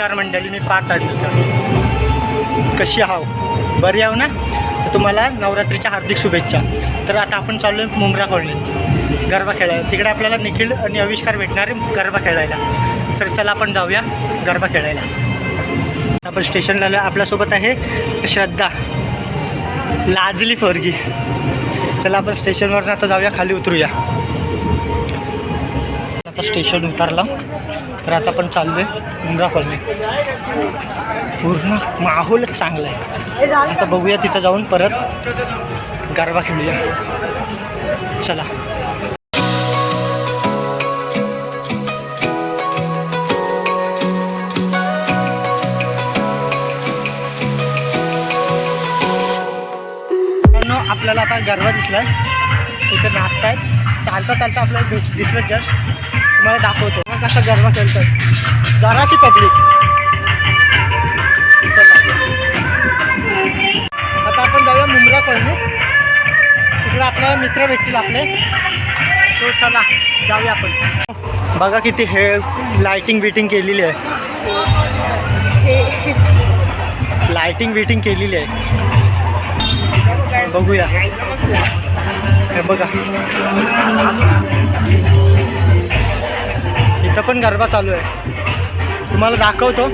नमस्कार मंडळी मी पाठ आडनकर कशी आहो बरी आहो ना? तुम्हाला नवरात्रीच्या हार्दिक शुभेच्छा. तर आता आपण चाललो आहे मुंब्रा कॉलनी गरबा खेळायला. तिकडे आपल्याला निखिल आणि आविष्कार भेटणार आहे गरबा खेळायला. तर चला आपण जाऊया गरबा खेळायला. आपण स्टेशनला आपल्यासोबत आहे श्रद्धा. लाजली फोरगी चला आपण स्टेशनवरनं आता जाऊया. खाली उतरूया. आता स्टेशन उतरला. तर आता आपण चाललोय मुंब्रा कॉलनी पूर्ण माहोलच चांगला आहे. आता बघूया तिथं जाऊन परत गरबा खेळूया. चला. आपल्याला आता गरबा दिसलाय. इथं नाचत आहेत चालता चालता आपल्याला दिस- दिसलं जस्ट तुम्हाला दाखवतो. मग कसा गरबा खेळतो जराशी पब्लिक. आता आपण जाऊया मुंब्रा कॉलनी. तिकडे आपल्याला मित्र भेटतील आपले. सो चला जाऊया आपण. बघा किती हे लाइटिंग बिटिंग केलेली आहे. लाइटिंग बिटिंग केलेली आहे. बघूया. हे बघा. इथं पण गरबा चालू आहे. तुम्हाला दाखवतो.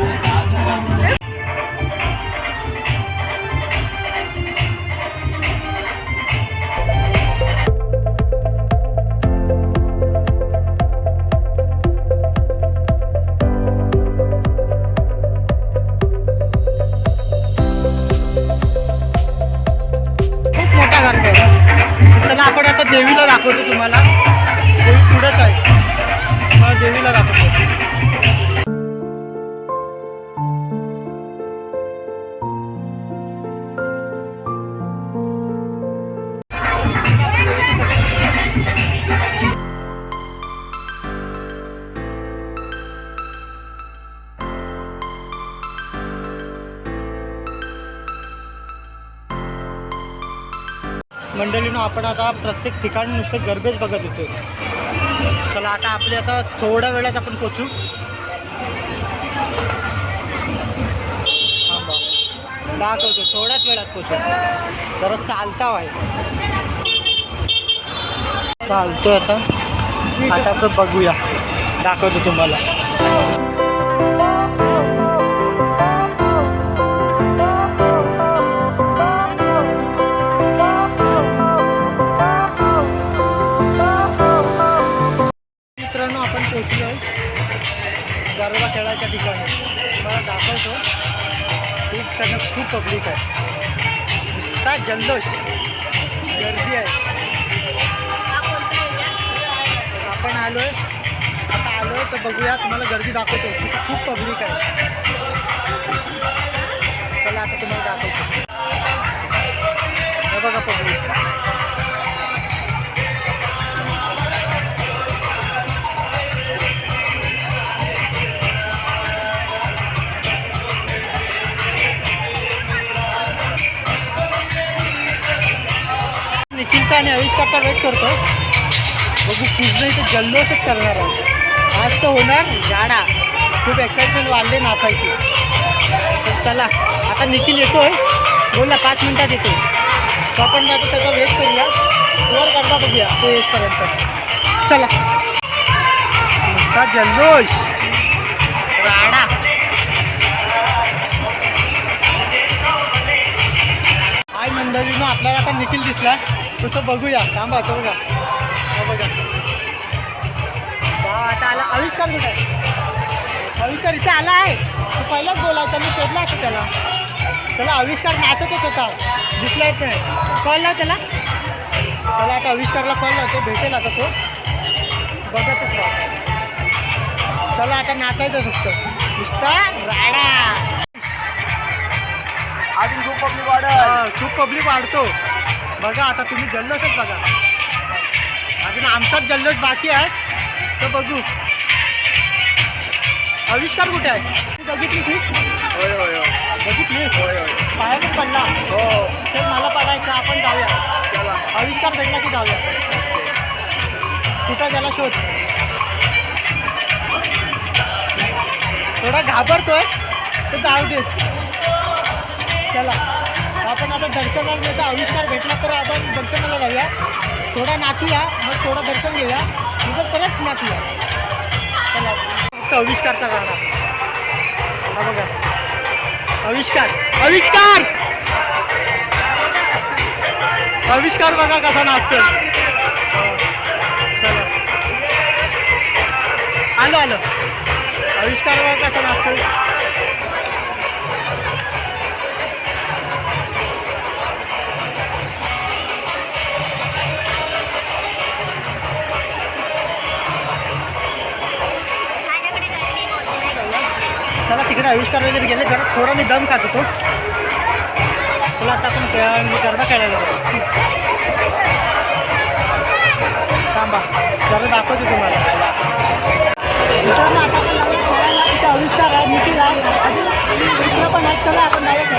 मंडळीनं आपण आता प्रत्येक ठिकाणी नुसते गरबेज बघत होतो. चला आता आपले आता थोड्या वेळात आपण पोचू दाखवतो थोड्याच वेळात पोचू जरा चालता आहे चालतोय आता. आता आपण बघूया. दाखवतो तुम्हाला. गरबा ठिकाणी. तुम्हाला दाखवतो. खूप त्यांना खूप पब्लिक आहे. नुसता जल्लोष. गर्दी आहे. आपण आलो आहे आता आलो आहे तर बघूया. तुम्हाला गर्दी दाखवतो. तिथे खूप पब्लिक आहे. चला आता तुम्हाला दाखवतो. हे बघा पब्लिक आणि आविष्कारचा वेट करतो बघू पूर्ण इथे जल्लोषच करणार आहोत आज तर होणार गाडा. खूप एक्साइटमेंट वाढले नाचायची. तर चला आता निखिल येतोय. बोलला पाच मिनिटात येतो सो आपण आता त्याचा वेट करूया. वर करता बघूया तो येसपर्यंत चला. नुसता जल्लोष. राडा हाय मंडळीनं आपल्याला आता निखिल दिसला तसं बघूया थांबा तो बघा. बघा. आता आला आविष्कार कुठे आहे? आविष्कार इथे आला आहे. तो पहिलाच बोलायचा मी शोधला असं त्याला. चला आविष्कार नाचतच होता. दिसला येत नाही? कॉल लाव त्याला चला आता आविष्कारला कॉल लावतो भेटेल आता तो. बघतच राहा. चला आता नाचायचं फक्त. नुसता राडा. अजून खूप पब्लिक वाढत खूप पब्लिक वाढतो. बघा आता तुम्ही जल्लोषच बघा. अजून आमचाच जल्लोष बाकी आहे तर बघू. आविष्कार कुठे आहे? बघितली ती? होय होय होय. बघितली? होय होय. बाहेरच पडला. हो. चल मला पडायचं आपण जाऊया. चला. आविष्कार भेटला की जाऊया. कुठं त्याला शोध? थोडा थोडा घाबरतोय तर जाऊ दे. चला. आपण आता दर्शनाला जर आविष्कार भेटला तर आपण दर्शनाला जाऊया. थोडा नाचूया मग थोडं दर्शन घेऊया. नंतर परत नाचूया. चला. फक्त आविष्कारचा गाणा हा बघा. आविष्कार. आविष्कार! आविष्कार बघा कसा नाचतो चला. आलो आलो. आविष्कार बघा कसा नाचतो चला तिकडे आविष्कार वगैरे गेले जरा थोडा मी दम खात होतो चला आता आपण मी गरबा खेळायला जाऊ. थांबा जरा दाखवतो तुम्हाला. आता आविष्कार आहे निखिल आहे पण आहेत चला आपण डायरेक्ट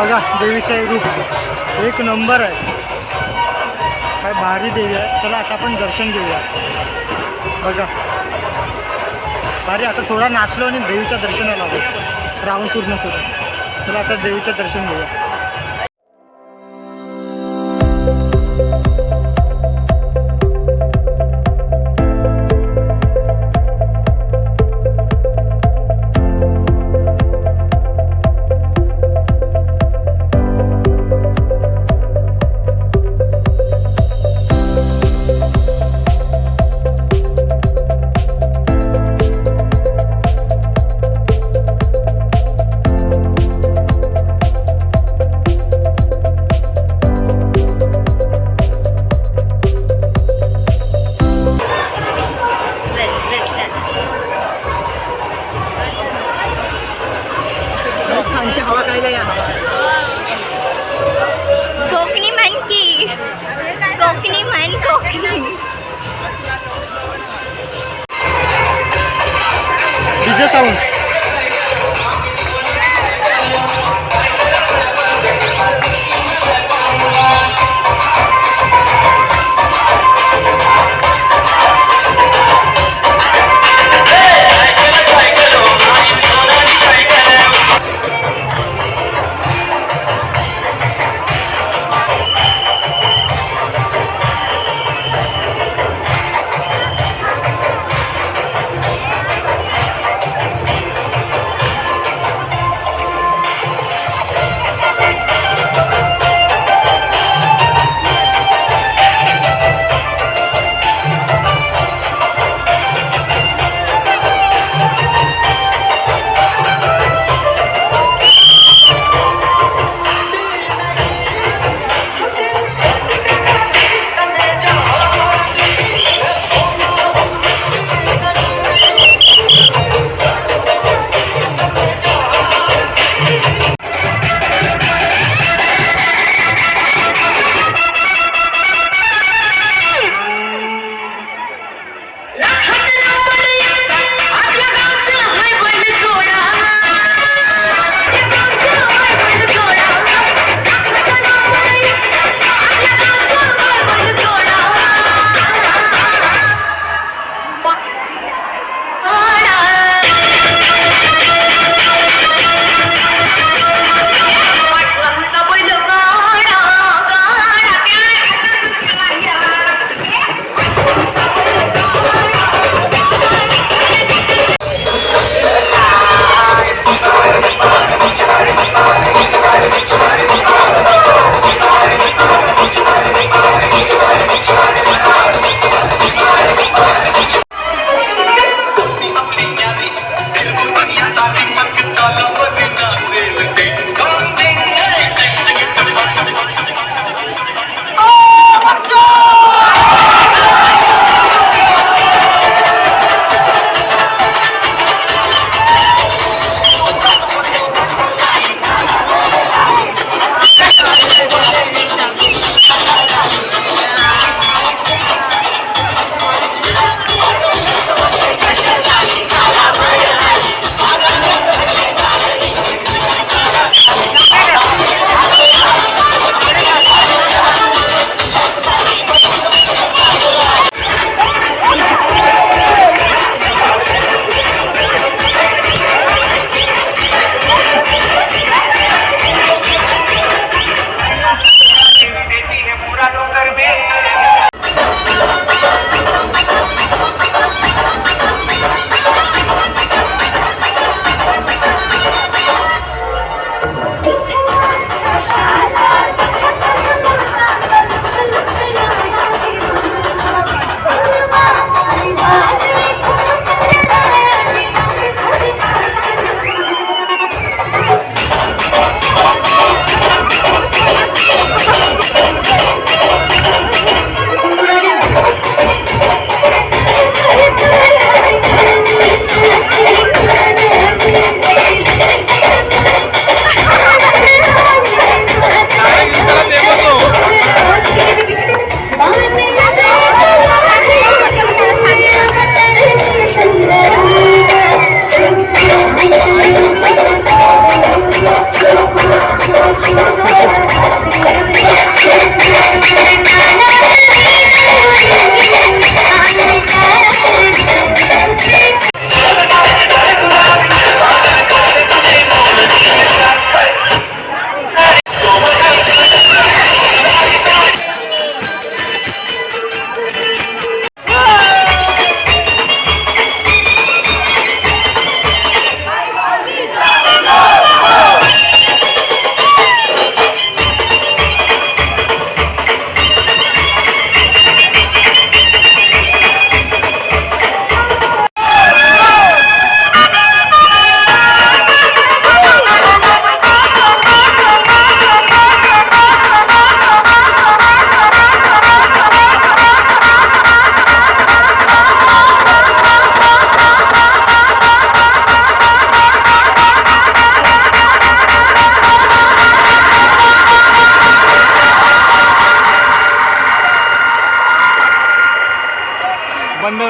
बघा देवीच्या रूप एक नंबर आहे. काय भारी देवी आहे. चला आता आपण दर्शन घेऊया. बघा. भारी आता थोडा नाचलो आणि देवीच्या दर्शनाला लागू रावण पूर्ण करून. चला आता देवीचं दर्शन घेऊया.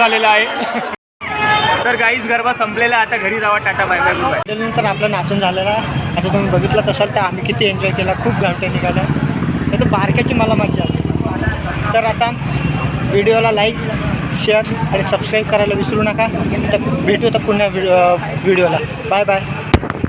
झालेला आहे. तर गाईज गरबा संपलेला आता घरी जावा टाटा बाय बाय आपलं नाचून झालेला आहे. आता तुम्ही बघितलं तसाल तर आम्ही किती एन्जॉय केला खूप घामटे निघाल्या तर बारक्याची मला मजा आली. तर आता व्हिडिओला लाईक शेअर आणि सबस्क्राईब करायला विसरू नका. तर भेटू तर पुन्हा व्हिडिओ व्हिडिओला. Bye bye